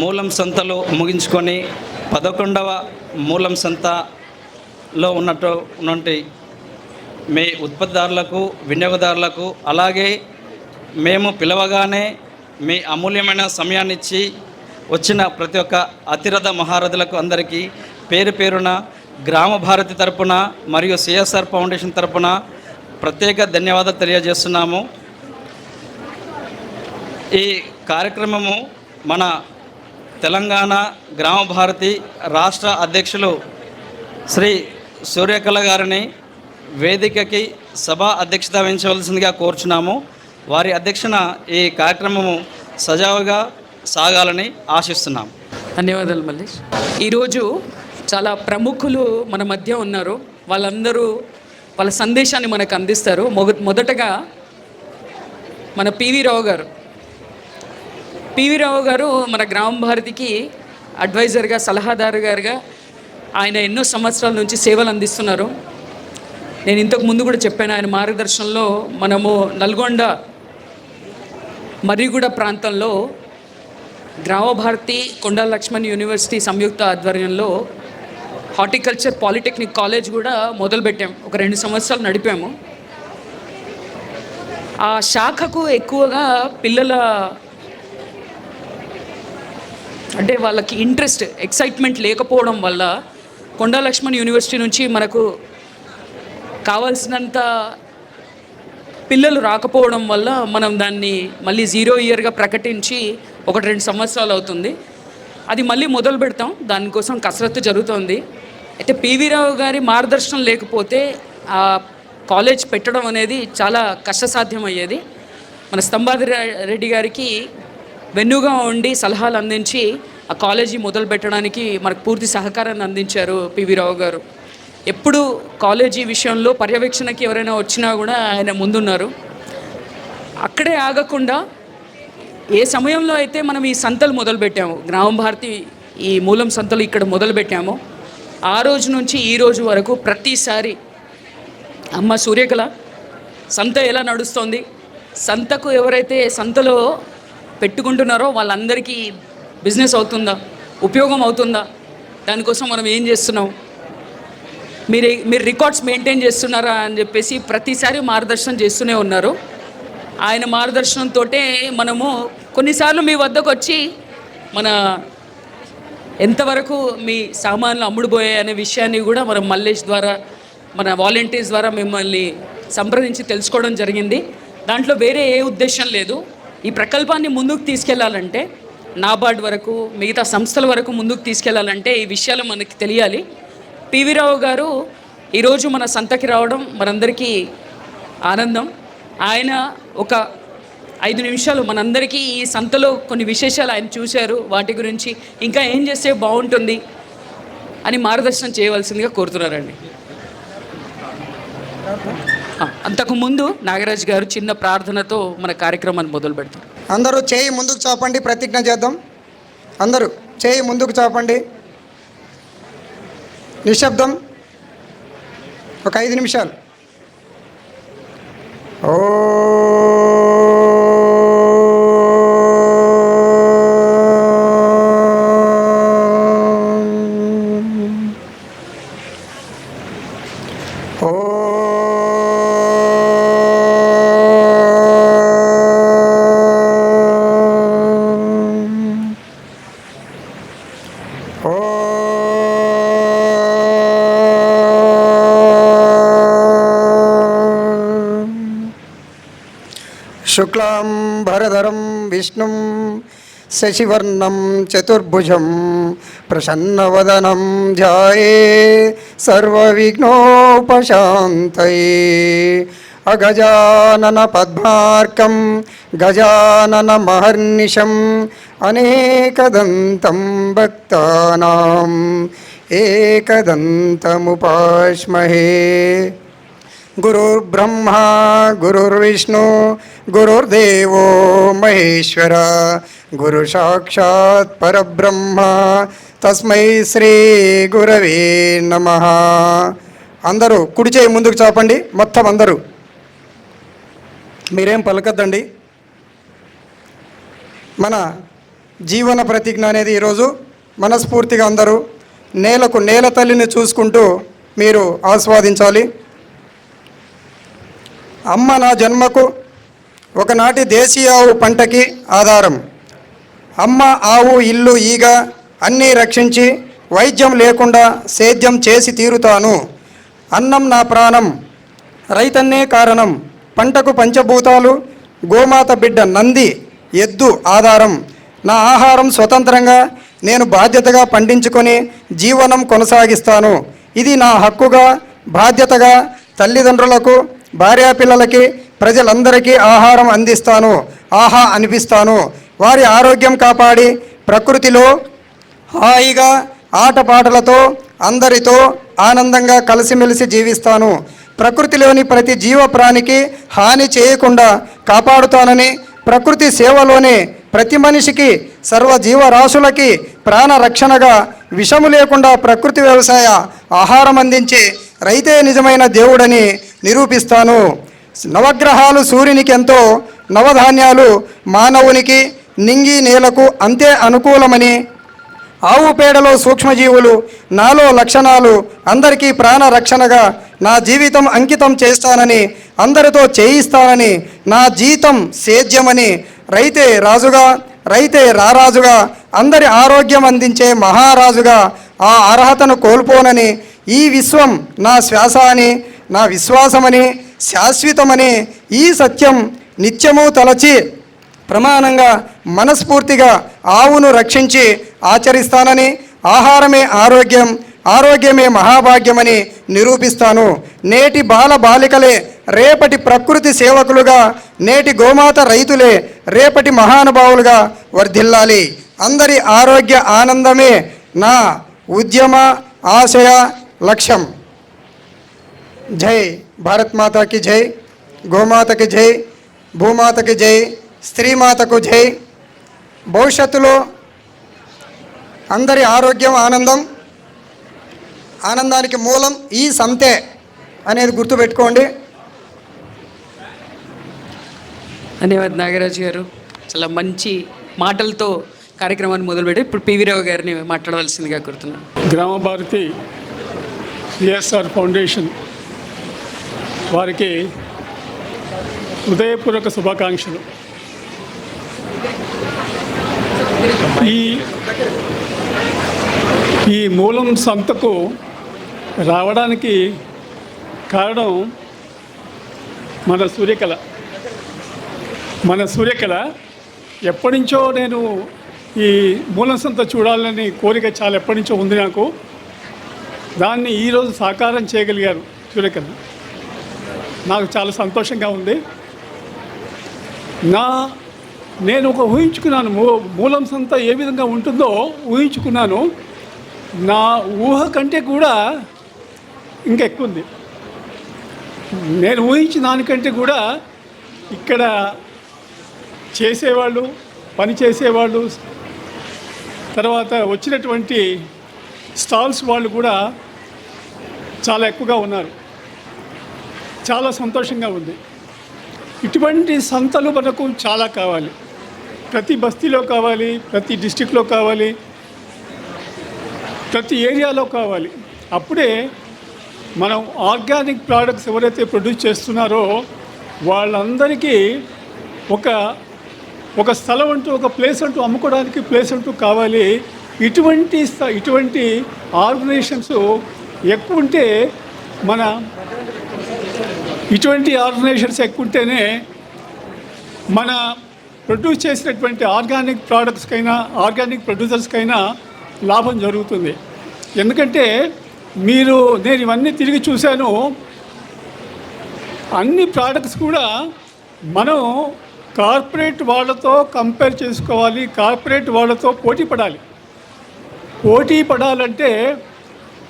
మూలం సంతలు ముగించుకొని పదకొండవ మూలం సంతలో ఉన్నట్టు ఉన్నటువంటి మీ ఉత్పత్తిదారులకు వినియోగదారులకు అలాగే మేము పిలవగానే మీ అమూల్యమైన సమయాన్ని ఇచ్చి వచ్చిన ప్రతి ఒక్క అతిరథ మహారథులకు అందరికీ పేరు పేరున గ్రామ భారతి తరపున మరియు సిఎస్ఆర్ ఫౌండేషన్ తరపున ప్రత్యేక ధన్యవాదాలు తెలియజేస్తున్నాము. ఈ కార్యక్రమము మన తెలంగాణ గ్రామ భారతి రాష్ట్ర అధ్యక్షులు శ్రీ సూర్యకళ గారిని వేదికకి సభ అధ్యక్షత వహించవలసిందిగా కోరుచున్నాము. వారి అధ్యక్షన ఈ కార్యక్రమము సజావుగా సాగాలని ఆశిస్తున్నాం ధన్యవాదాలు మల్లేష్. ఈరోజు చాలా ప్రముఖులు మన మధ్య ఉన్నారు. వాళ్ళందరూ వాళ్ళ సందేశాన్ని మనకు అందిస్తారు. మొగ మొదటగా మన పివి రావు గారు. పివి రావు గారు మన గ్రామ భారతికి అడ్వైజర్గా సలహాదారు గారుగా ఆయన ఎన్నో సంవత్సరాల నుంచి సేవలు అందిస్తున్నారు. నేను ఇంతకు ముందు కూడా చెప్పాను ఆయన మార్గదర్శనంలో మనము నల్గొండ మర్రిగూడ ప్రాంతంలో గ్రామ భారతి కొండా లక్ష్మణ్ యూనివర్సిటీ సంయుక్త ఆధ్వర్యంలో హార్టికల్చర్ పాలిటెక్నిక్ కాలేజ్ కూడా మొదలుపెట్టాము ఒక రెండు సంవత్సరాలు నడిపాము. ఆ శాఖకు ఎక్కువగా పిల్లల అంటే వాళ్ళకి ఇంట్రెస్ట్ ఎక్సైట్మెంట్ లేకపోవడం వల్ల కొండా లక్ష్మణ్ యూనివర్సిటీ నుంచి మనకు కావాల్సినంత పిల్లలు రాకపోవడం వల్ల మనం దాన్ని మళ్ళీ జీరో ఇయర్గా ప్రకటించి ఒకటి రెండు సంవత్సరాలు అవుతుంది. అది మళ్ళీ మొదలు పెడతాం. దానికోసం కసరత్తు జరుగుతోంది. అయితే పివి రావు గారి మార్గదర్శనం లేకపోతే ఆ కాలేజ్ పెట్టడం అనేది చాలా కష్టసాధ్యం అయ్యేది మన స్తంభాది రెడ్డి గారికి వెన్నుగా ఉండి సలహాలు అందించి ఆ కాలేజీ మొదలు పెట్టడానికి మనకు పూర్తి సహకారాన్ని అందించారు పివి రావు గారు. ఎప్పుడు కాలేజీ విషయంలో పర్యవేక్షణకి ఎవరైనా వచ్చినా కూడా ఆయన ముందున్నారు. అక్కడే ఆగకుండా ఏ సమయంలో అయితే మనం ఈ సంతలు మొదలుపెట్టాము గ్రామ భారతి ఈ మూలం సంతలు ఇక్కడ మొదలుపెట్టామో ఆ రోజు నుంచి ఈ రోజు వరకు ప్రతిసారి అమ్మ సూర్యకళ సంత ఎలా నడుస్తోంది సంతకు ఎవరైతే సంతలో పెట్టుకుంటున్నారో వాళ్ళందరికీ బిజినెస్ అవుతుందా? ఉపయోగం అవుతుందా? దానికోసం మనం ఏం చేస్తున్నాం? మీరు మీరు రికార్డ్స్ మెయింటైన్ చేస్తున్నారా అని చెప్పేసి ప్రతిసారి మార్గదర్శనం చేస్తూనే ఉన్నారు. ఆయన మార్గదర్శనంతో మనము కొన్నిసార్లు మీ వద్దకు వచ్చి మన ఎంతవరకు మీ సామాన్లు అమ్ముడుపోయాయి అనే విషయాన్ని కూడా మనం మల్లేష్ ద్వారా మన వాలంటీర్స్ ద్వారా మిమ్మల్ని సంప్రదించి తెలుసుకోవడం జరిగింది. దాంట్లో వేరే ఏ ఉద్దేశం లేదు. ఈ ప్రకల్పాన్ని ముందుకు తీసుకెళ్ళాలంటే నాబార్డ్ వరకు మిగతా సంస్థల వరకు ముందుకు తీసుకెళ్ళాలంటే ఈ విషయాలు మనకి తెలియాలి. పివి రావు గారు ఈరోజు మన సంతకి రావడం మనందరికీ ఆనందం. ఆయన ఒక ఐదు నిమిషాలు మనందరికీ ఈ సంతలో కొన్ని విశేషాలు ఆయన చూశారు. వాటి గురించి ఇంకా ఏం చేస్తే బాగుంటుంది అని మార్గదర్శనం చేయవలసిందిగా కోరుతున్నారండి. అంతకు అంతకుముందు నాగరాజ్ గారు చిన్న ప్రార్థనతో మన కార్యక్రమాన్ని మొదలు పెడతారు. అందరూ చేయి ముందుకు చాపండి ప్రతిజ్ఞ చేద్దాం. అందరూ చేయి ముందుకు చాపండి. నిశ్శబ్దం ఒక ఐదు నిమిషాలు. ఓ శుక్లాం शुक्लां भरधरं विष्णुं शशिवर्णं चतुर्भुजं प्रसन्नवदनं जाये सर्वविघ्नोपशान्तये। अगजाननपद्मार्कं गजाननमहर्निशम् अनेकदन्तं भक्तानाम् एकदन्तमुपास्महे ఏకదంతముపాస్మహే గురుర్బ్రహ్మా గురుర్విష్ణు గురుర్దేవో మహేశ్వర గురు సాక్షాత్ పరబ్రహ్మ తస్మై శ్రీ గురవే నమ. అందరూ కుడి చేయి ముందుకు చాపండి మొత్తం అందరూ. మీరేం పలకద్దండి? మన జీవన ప్రతిజ్ఞ అనేది ఈరోజు మనస్ఫూర్తిగా అందరూ నేలకు నేల తల్లిని చూసుకుంటూ మీరు ఆస్వాదించాలి. అమ్మ నా జన్మకు ఒకనాటి దేశీయ ఆవు పంటకి ఆధారం. అమ్మ ఆవు ఇల్లు ఈగ అన్నీ రక్షించి వైద్యం లేకుండా సేద్యం చేసి తీరుతాను. అన్నం నా ప్రాణం. రైతన్నే కారణం. పంటకు పంచభూతాలు గోమాత బిడ్డ నంది ఎద్దు ఆధారం. నా ఆహారం స్వతంత్రంగా నేను బాధ్యతగా పండించుకొని జీవనం కొనసాగిస్తాను. ఇది నా హక్కుగా బాధ్యతగా తల్లిదండ్రులకు భార్యాపిల్లలకి ప్రజలందరికీ ఆహారం అందిస్తాను ఆహా అనిపిస్తాను. వారి ఆరోగ్యం కాపాడి ప్రకృతిలో హాయిగా ఆటపాటలతో అందరితో ఆనందంగా కలిసిమెలిసి జీవిస్తాను. ప్రకృతిలోని ప్రతి జీవ ప్రాణికి హాని చేయకుండా కాపాడుతానని ప్రకృతి సేవలోనే ప్రతి మనిషికి సర్వ జీవరాశులకి ప్రాణ రక్షణగా విషము లేకుండా ప్రకృతి వ్యవసాయ ఆహారం అందించే రైతే నిజమైన దేవుడని నిరూపిస్తాను. నవగ్రహాలు సూర్యునికి ఎంతో నవధాన్యాలు మానవునికి నింగి నేలకు అంతే అనుకూలమని. ఆవు పేడలో సూక్ష్మజీవులు నాలో లక్షణాలు అందరికీ ప్రాణ రక్షణగా నా జీవితం అంకితం చేస్తానని అందరితో చేయిస్తానని నా జీతం సేద్యమని. రైతే రాజుగా రైతే రారాజుగా అందరి ఆరోగ్యం అందించే మహారాజుగా ఆ అర్హతను కోల్పోనని ఈ విశ్వం నా శ్వాస అని నా విశ్వాసమని శాశ్వతమని ఈ సత్యం నిత్యము తలచి ప్రమాణంగా మనస్ఫూర్తిగా ఆవును రక్షించి ఆచరిస్తానని ఆహారమే ఆరోగ్యం ఆరోగ్యమే మహాభాగ్యమని నిరూపిస్తాను. నేటి బాల బాలికలే రేపటి ప్రకృతి సేవకులుగా నేటి గోమాత రైతులే రేపటి మహానుభావులుగా వర్ధిల్లాలి. అందరి ఆరోగ్య ఆనందమే నా ఉద్యమ ఆశయ లక్ష్యం. జై భారత్ మాతాకి జై గోమాతకి జై భూమాతకి జై స్త్రీమాతకు జై. భవిష్యత్తులో అందరి ఆరోగ్యం ఆనందం ఆనందానికి మూలం ఈ సంతే అనేది గుర్తుపెట్టుకోండి. ధన్యవాద్ నాగరాజు గారు. చాలా మంచి మాటలతో కార్యక్రమాన్ని మొదలుపెట్టి ఇప్పుడు పివి రావు గారిని మాట్లాడవలసిందిగా కోరుతున్నాను. గ్రామ భారతి సిఎస్ఆర్ ఫౌండేషన్ వారికి హృదయపూర్వక శుభాకాంక్షలు. ఈ ఈ మూలం సంతకు రావడానికి కారణం మన సూర్యకళ. మన సూర్యకళ ఎప్పటి నుంచో నేను ఈ మూలం సంత చూడాలని కోరిక చాలా ఎప్పటి నుంచో ఉంది నాకు. దాన్ని ఈరోజు సాకారం చేయగలిగారు సూర్యకళ నాకు చాలా సంతోషంగా ఉంది. నా నేను ఒక ఊహించుకున్నాను. మూ మూలం సంత ఏ విధంగా ఉంటుందో ఊహించుకున్నాను. నా ఊహ కంటే కూడా ఇంకెక్కువ ఉంది. నేను ఊహించిన దానికంటే కూడా ఇక్కడ చేసేవాళ్ళు పని చేసేవాళ్ళు తర్వాత వచ్చినటువంటి స్టాల్స్ వాళ్ళు కూడా చాలా ఎక్కువగా ఉన్నారు. చాలా సంతోషంగా ఉంది. ఇటువంటి సంతలు మనకు చాలా కావాలి. ప్రతి బస్తీలో కావాలి ప్రతి డిస్టిక్లో కావాలి ప్రతి ఏరియాలో కావాలి. అప్పుడే మనం ఆర్గానిక్ ప్రోడక్ట్స్ ఎవరైతే ప్రొడ్యూస్ చేస్తున్నారో వాళ్ళందరికీ ఒక ఒక స్థలం అంటూ ఒక ప్లేస్ అంటూ అమ్ముకోవడానికి ప్లేస్ అంటూ కావాలి. ఇటువంటి స్థ- ఇటువంటి ఆర్గనైజేషన్స్ ఎక్కువ ఉంటే మన ఇటువంటి ఆర్గనైజేషన్స్ ఎక్కువ ఉంటేనే మన ప్రొడ్యూస్ చేసినటువంటి ఆర్గానిక్ ప్రోడక్ట్స్కైనా ఆర్గానిక్ ప్రొడ్యూసర్స్కైనా లాభం జరుగుతుంది. ఎందుకంటే మీరు నేను ఇవన్నీ తిరిగి చూశాను. అన్ని ప్రోడక్ట్స్ కూడా మనం కార్పొరేట్ వాళ్ళతో కంపేర్ చేసుకోవాలి కార్పొరేట్ వాళ్ళతో పోటీ పడాలి. పోటీ పడాలంటే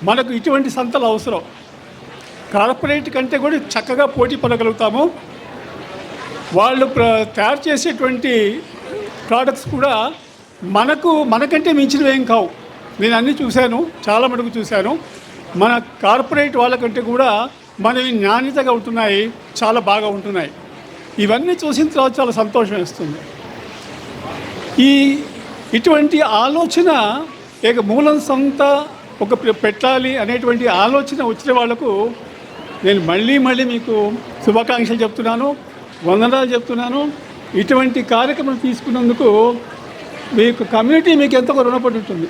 మనకు ఇటువంటి సంతలు అవసరం. కార్పొరేట్ కంటే కూడా చక్కగా పోటీ పడగలుగుతాము. వాళ్ళు ప్ర- తయారు చేసేటువంటి ప్రోడక్ట్స్ కూడా మనకు మనకంటే మించినవి ఏం కావు. నేను అన్నీ చూశాను చాలా మటుకు చూశాను. మన కార్పొరేట్ వాళ్ళకంటే కూడా మనవి నాణ్యతగా ఉంటున్నాయి చాలా బాగా ఉంటున్నాయి. ఇవన్నీ చూసిన తర్వాత చాలా సంతోషం వేస్తుంది. ఈ ఇటువంటి ఆలోచన ఇక మూలం సొంత ఒక పె- పెట్టాలి అనేటువంటి ఆలోచన వచ్చిన వాళ్ళకు నేను మళ్ళీ మళ్ళీ మీకు శుభాకాంక్షలు చెప్తున్నాను వందనాలు చెప్తున్నాను. ఇటువంటి కార్యక్రమం తీసుకున్నందుకు మీకు కమ్యూనిటీ మీకు ఎంతో రుణపడి ఉంటుంది.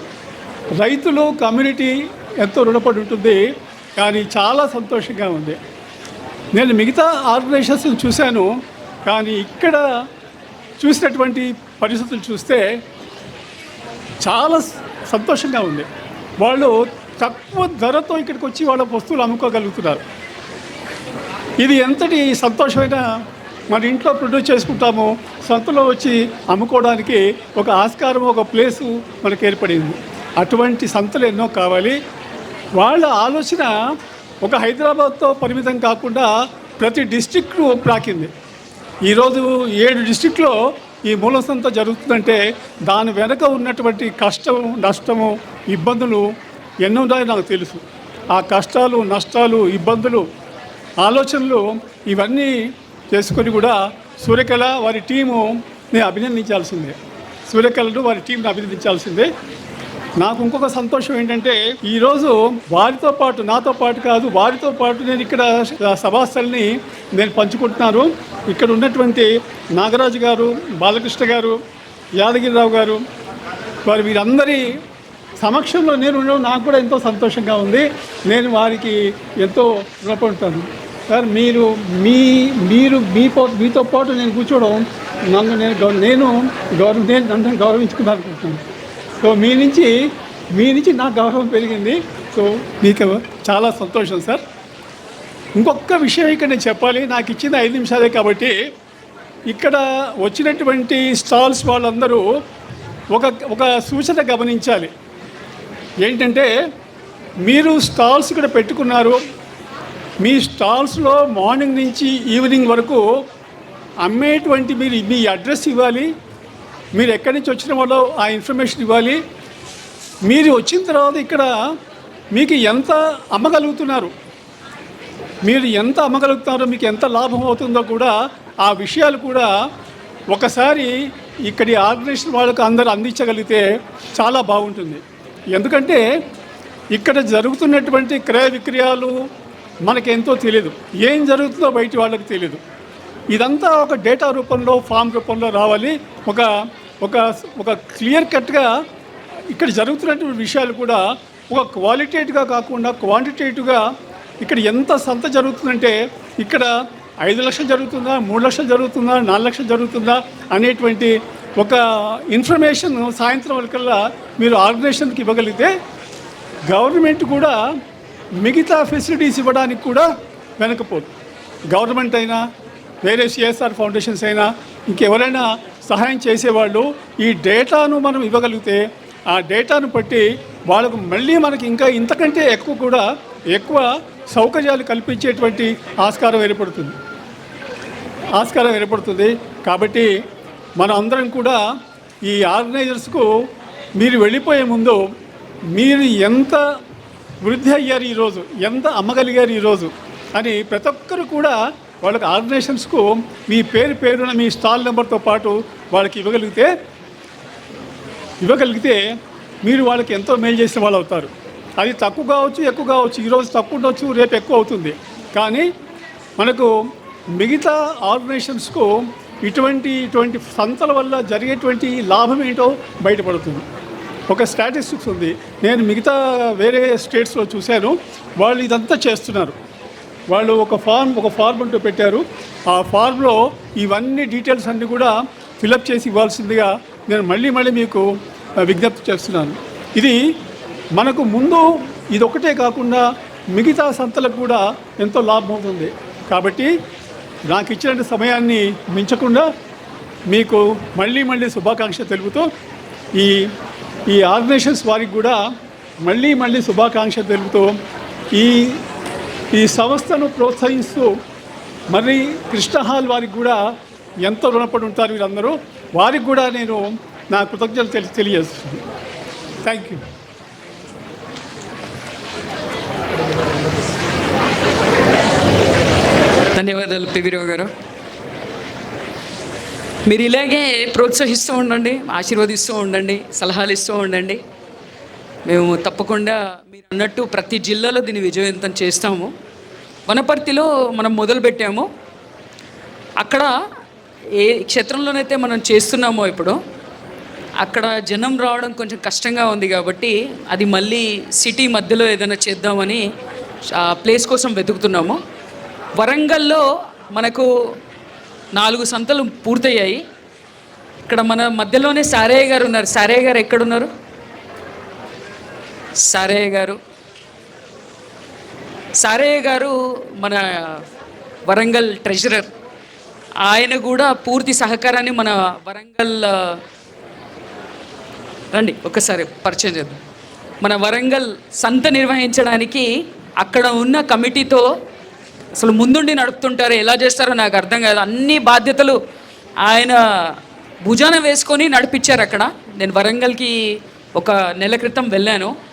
రైతులు కమ్యూనిటీ ఎంతో రుణపడి ఉంటుంది కానీ చాలా సంతోషంగా ఉంది. నేను మిగతా ఆర్గనైజేషన్స్ చూశాను కానీ ఇక్కడ చూసినటువంటి పరిస్థితులు చూస్తే చాలా సంతోషంగా ఉంది. వాళ్ళు తక్కువ ధరతో ఇక్కడికి వచ్చి వాళ్ళ వస్తువులు అమ్ముకోగలుగుతున్నారు. ఇది ఎంతటి సంతోషమైన మన ఇంట్లో ప్రొడ్యూస్ చేసుకుంటాము సంతలో వచ్చి అమ్ముకోవడానికి ఒక ఆస్కారం ఒక ప్లేసు మనకు ఏర్పడింది. అటువంటి సంతలు ఎన్నో కావాలి. వాళ్ళ ఆలోచన ఒక హైదరాబాద్తో పరిమితం కాకుండా ప్రతి డిస్టిక్ను ప్రాకింది ఈరోజు ఏడు డిస్టిక్లో ఈ మూల సంత జరుగుతుందంటే దాని వెనక ఉన్నటువంటి కష్టము నష్టము ఇబ్బందులు ఎన్నో ఉన్నాయో నాకు తెలుసు. ఆ కష్టాలు నష్టాలు ఇబ్బందులు ఆలోచనలు ఇవన్నీ చేసుకొని కూడా సూర్యకళ వారి టీము నేను అభినందించాల్సిందే. సూర్యకళను వారి టీంని అభినందించాల్సిందే. నాకు ఇంకొక సంతోషం ఏంటంటే ఈరోజు వారితో పాటు నాతో పాటు కాదు వారితో పాటు నేను ఇక్కడ సభాస్థల్ని నేను పంచుకుంటున్నాను. ఇక్కడ ఉన్నటువంటి నాగరాజు గారు బాలకృష్ణ గారు యాదగిరిరావు గారు వారు వీరందరి సమక్షంలో నేను ఉండడం నాకు కూడా ఎంతో సంతోషంగా ఉంది. నేను వారికి ఎంతో రుణపడుతాను సార్ మీరు మీ మీరు మీ మీతో పాటు నేను కూర్చోవడం నన్ను నేను నేను గౌరవ నేను నన్ను గౌరవించుకున్నాను అనుకుంటున్నాను సో మీ నుంచి మీ నుంచి నాకు గౌరవం పెరిగింది. సో మీకు చాలా సంతోషం సార్. ఇంకొక విషయం ఇక్కడ నేను చెప్పాలి. నాకు ఇచ్చిన ఐదు నిమిషాలే కాబట్టి ఇక్కడ వచ్చినటువంటి స్టాల్స్ వాళ్ళందరూ ఒక ఒక సూచన గమనించాలి. ఏంటంటే మీరు స్టాల్స్ ఇక్కడ పెట్టుకున్నారు. మీ స్టాల్స్లో మార్నింగ్ నుంచి ఈవినింగ్ వరకు అమ్మేటువంటి మీరు మీ అడ్రస్ ఇవ్వాలి. మీరు ఎక్కడి నుంచి వచ్చిన వాళ్ళు ఆ ఇన్ఫర్మేషన్ ఇవ్వాలి. మీరు వచ్చిన తర్వాత ఇక్కడ మీకు ఎంత అమ్మగలుగుతున్నారు? మీరు ఎంత అమ్మగలుగుతున్నారో మీకు ఎంత లాభం అవుతుందో కూడా ఆ విషయాలు కూడా ఒకసారి ఇక్కడి ఆర్గనైజేషన్ వాళ్ళకు అందరూ అందించగలిగితే చాలా బాగుంటుంది. ఎందుకంటే ఇక్కడ జరుగుతున్నటువంటి క్రయ విక్రయాలు మనకెంతో తెలియదు ఏం జరుగుతుందో బయట వాళ్ళకి తెలియదు ఇదంతా ఒక డేటా రూపంలో ఫామ్ రూపంలో రావాలి. ఒక ఒక ఒక క్లియర్ కట్గా ఇక్కడ జరుగుతున్నటువంటి విషయాలు కూడా ఒక క్వాలిటేటివ్గా కాకుండా క్వాంటిటేటివ్గా ఇక్కడ ఎంత సంత జరుగుతుందంటే ఇక్కడ ఐదు లక్షలు జరుగుతుందా మూడు లక్షలు జరుగుతుందా నాలుగు లక్షలు జరుగుతుందా అనేటువంటి ఒక ఇన్ఫర్మేషన్ సాయంత్రం వరకల్లా మీరు ఆర్గనైజేషన్కి ఇవ్వగలిగితే గవర్నమెంట్ కూడా మిగతా ఫెసిలిటీస్ ఇవ్వడానికి కూడా వెనకపోదు. గవర్నమెంట్ అయినా వేరే సిఎస్ఆర్ ఫౌండేషన్స్ అయినా ఇంకెవరైనా సహాయం చేసేవాళ్ళు ఈ డేటాను మనం ఇవ్వగలిగితే ఆ డేటాను బట్టి వాళ్ళకు మళ్ళీ మనకి ఇంకా ఇంతకంటే ఎక్కువ కూడా ఎక్కువ సౌకర్యాలు కల్పించేటువంటి ఆస్కారం ఏర్పడుతుంది. ఆస్కారం ఏర్పడుతుంది. కాబట్టి మనం అందరం కూడా ఈ ఆర్గనైజర్స్కు మీరు వెళ్ళిపోయే ముందు మీరు ఎంత వృద్ధి అయ్యారు ఈరోజు ఎంత అమ్మగలిగారు ఈరోజు అని ప్రతి ఒక్కరు కూడా వాళ్ళకి ఆర్గనైజేషన్స్కు మీ పేరు పేరున మీ స్టాల్ నెంబర్తో పాటు వాళ్ళకి ఇవ్వగలిగితే ఇవ్వగలిగితే మీరు వాళ్ళకి ఎంతో మేలు చేసిన వాళ్ళు అవుతారు. అది తక్కువ కావచ్చు ఎక్కువ కావచ్చు ఈరోజు తక్కువ ఉండొచ్చు రేపు ఎక్కువ అవుతుంది. కానీ మనకు మిగతా ఆర్గనైజేషన్స్కు ఇటువంటి ఇటువంటి సంతల వల్ల జరిగేటువంటి లాభం ఏంటో బయటపడుతుంది. ఒక స్టాటిస్టిక్స్ ఉంది. నేను మిగతా వేరే స్టేట్స్లో చూశాను. వాళ్ళు ఇదంతా చేస్తున్నారు. వాళ్ళు ఒక ఫార్మ్ ఒక ఫార్మ్ అంటూ పెట్టారు. ఆ ఫార్మ్లో ఇవన్నీ డీటెయిల్స్ అన్నీ కూడా ఫిలప్ చేసి ఇవ్వాల్సిందిగా నేను మళ్ళీ మళ్ళీ మీకు విజ్ఞప్తి చేస్తున్నాను. ఇది మనకు ముందు ఇది ఒకటే కాకుండా మిగతా సంతలకు కూడా ఎంతో లాభం అవుతుంది. కాబట్టి నాకు ఇచ్చిన సమయాన్ని మించకుండా మీకు మళ్ళీ మళ్ళీ శుభాకాంక్ష తెలుపుతూ ఈ ఈ ఆర్గనైజేషన్స్ వారికి కూడా మళ్ళీ మళ్ళీ శుభాకాంక్ష తెలుపుతూ ఈ ఈ సంస్థను ప్రోత్సహిస్తూ మరి కృష్ణ హాల్ వారికి కూడా ఎంతో రుణపడి ఉంటారు వీరందరూ వారికి కూడా నేను నా కృతజ్ఞతలు తెలి తెలియజేస్తున్నాను. థ్యాంక్ యూ ధన్యవాదాలు పివిరావు గారు. మీరు ఇలాగే ప్రోత్సహిస్తూ ఉండండి ఆశీర్వదిస్తూ ఉండండి సలహాలు ఇస్తూ ఉండండి. మేము తప్పకుండా మీరు అన్నట్టు ప్రతి జిల్లాలో దీన్ని విజయవంతం చేస్తాము. వనపర్తిలో మనం మొదలు పెట్టాము అక్కడ ఏ క్షేత్రంలోనైతే మనం చేస్తున్నామో ఇప్పుడు అక్కడ జనం రావడం కొంచెం కష్టంగా ఉంది కాబట్టి అది మళ్ళీ సిటీ మధ్యలో ఏదైనా చేద్దామని ఆ ప్లేస్ కోసం వెతుకుతున్నాము. వరంగల్లో మనకు నాలుగు సంతలు పూర్తయ్యాయి. ఇక్కడ మన మధ్యలోనే సారయ్య గారు ఉన్నారు. సారయ్య గారు ఎక్కడున్నారు? సారే గారు. సారే గారు మన వరంగల్ ట్రెజరర్. ఆయన కూడా పూర్తి సహకారాన్ని మన వరంగల్ రండి ఒకసారి పరిచయం చేద్దాం. మన వరంగల్ సంత నిర్వహించడానికి అక్కడ ఉన్న కమిటీతో అసలు ముందుండి నడుపుతుంటారు ఎలా చేస్తారో నాకు అర్థం కాదు. అన్ని బాధ్యతలు ఆయన భుజాన వేసుకొని నడిపించారు అక్కడ. నేను వరంగల్కి ఒక నెల క్రితం వెళ్ళాను.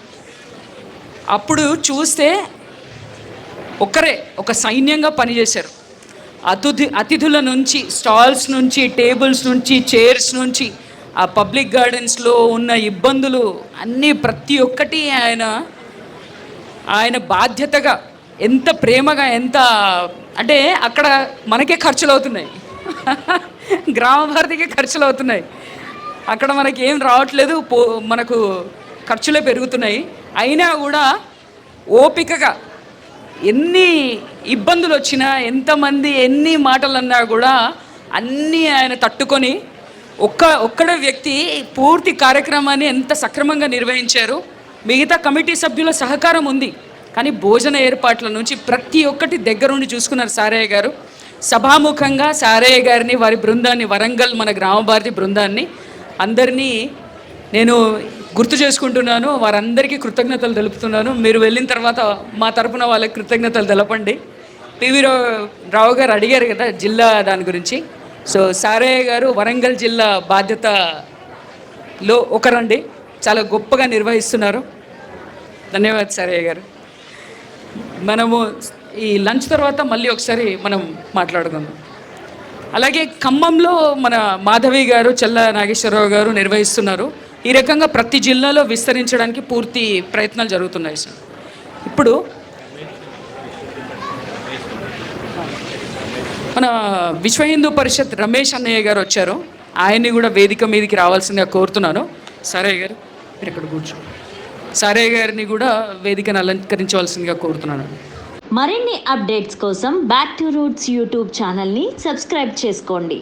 అప్పుడు చూస్తే ఒక్కరే ఒక సైన్యంగా పనిచేశారు. అతిథి అతిథుల నుంచి స్టాల్స్ నుంచి టేబుల్స్ నుంచి చైర్స్ నుంచి ఆ పబ్లిక్ గార్డెన్స్లో ఉన్న ఇబ్బందులు అన్నీ ప్రతి ఒక్కటి ఆయన ఆయన బాధ్యతగా ఎంత ప్రేమగా ఎంత అంటే అక్కడ మనకే ఖర్చులు అవుతున్నాయి గ్రామ భారతికే ఖర్చులు అవుతున్నాయి అక్కడ మనకి ఏం రావట్లేదు పో మనకు ఖర్చులే పెరుగుతున్నాయి. అయినా కూడా ఓపికగా ఎన్ని ఇబ్బందులు వచ్చినా ఎంతమంది ఎన్ని మాటలు అన్నా కూడా అన్నీ ఆయన తట్టుకొని ఒక్క ఒక్కడే వ్యక్తి పూర్తి కార్యక్రమాన్ని ఎంత సక్రమంగా నిర్వహించారు. మిగతా కమిటీ సభ్యుల సహకారం ఉంది. కానీ భోజన ఏర్పాట్ల నుంచి ప్రతి ఒక్కటి దగ్గరుండి చూసుకున్నారు సారయ్య గారు. సభాముఖంగా సారయ్య గారిని వారి బృందాన్ని వరంగల్ మన గ్రామ భారతి బృందాన్ని అందరినీ నేను గుర్తు చేసుకుంటున్నాను వారందరికీ కృతజ్ఞతలు తెలుపుతున్నాను. మీరు వెళ్ళిన తర్వాత మా తరపున వాళ్ళకి కృతజ్ఞతలు తెలపండి. పివి రావు రావు గారు అడిగారు కదా జిల్లా దాని గురించి. సో సారయ్య గారు వరంగల్ జిల్లా బాధ్యతలో ఒకరండి. చాలా గొప్పగా నిర్వహిస్తున్నారు. ధన్యవాదాలు సారయ్య గారు. మనము ఈ లంచ్ తర్వాత మళ్ళీ ఒకసారి మనం మాట్లాడుకుందాం. అలాగే ఖమ్మంలో మన మాధవి గారు చెల్ల నాగేశ్వరరావు గారు నిర్వహిస్తున్నారు. ఈ రకంగా ప్రతి జిల్లాలో విస్తరించడానికి పూర్తి ప్రయత్నాలు జరుగుతున్నాయి సార్. ఇప్పుడు మన విశ్వ హిందూ పరిషత్ రమేష్ అన్నయ్య గారు వచ్చారు. ఆయన్ని కూడా వేదిక మీదకి రావాల్సిందిగా కోరుతున్నాను. సారయ్య గారు మీరు ఇక్కడ కూర్చో. సారయ్య గారిని కూడా వేదికను అలంకరించవలసిందిగా కోరుతున్నాను. మరిన్ని అప్డేట్స్ కోసం బ్యాక్ టు రూట్స్ యూట్యూబ్ ఛానల్ని సబ్స్క్రైబ్ చేసుకోండి.